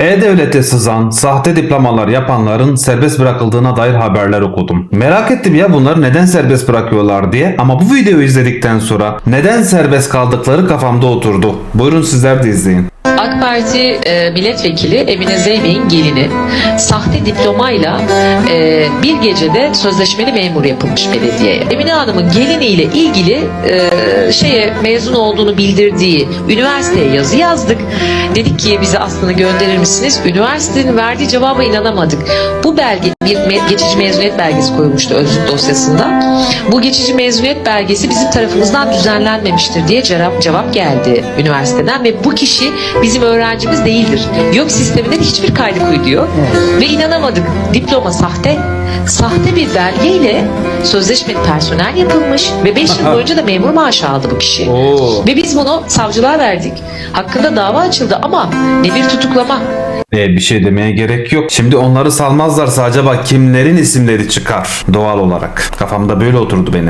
E-Devlet'e sızan, sahte diplomalar yapanların serbest bırakıldığına dair haberler okudum. Merak ettim ya bunları neden serbest bırakıyorlar diye ama bu videoyu izledikten sonra neden serbest kaldıkları kafamda oturdu. Buyurun sizler de izleyin. AK Parti e, milletvekili Emine Zeybek'in gelini sahte diplomayla e, bir gecede sözleşmeli memur yapılmış belediyeye. Emine Hanım'ın geliniyle ilgili e, şeye mezun olduğunu bildirdiği üniversiteye yazı yazdık. Dedik ki bize aslında gönderir misiniz? Üniversitenin verdiği cevaba inanamadık. Bu belge bir me- geçici mezuniyet belgesi koyulmuştu özlük dosyasında. Bu geçici mezuniyet belgesi bizim tarafımızdan düzenlenmemiştir diye cevap, cevap geldi üniversiteden ve bu kişi bizim öğrencimiz değildir. Yok sisteminde hiçbir kaydı koy diyor. Ve inanamadık. Diploma sahte. Sahte bir belgeyle sözleşmeli personel yapılmış ve 5 yıl boyunca da memur maaşı aldı bu kişi. Oo. Ve biz bunu savcılığa verdik. Hakkında dava açıldı ama ne bir tutuklama E, bir şey demeye gerek yok. Şimdi onları salmazlarsa acaba kimlerin isimleri çıkar doğal olarak. Kafamda böyle oturdu benim.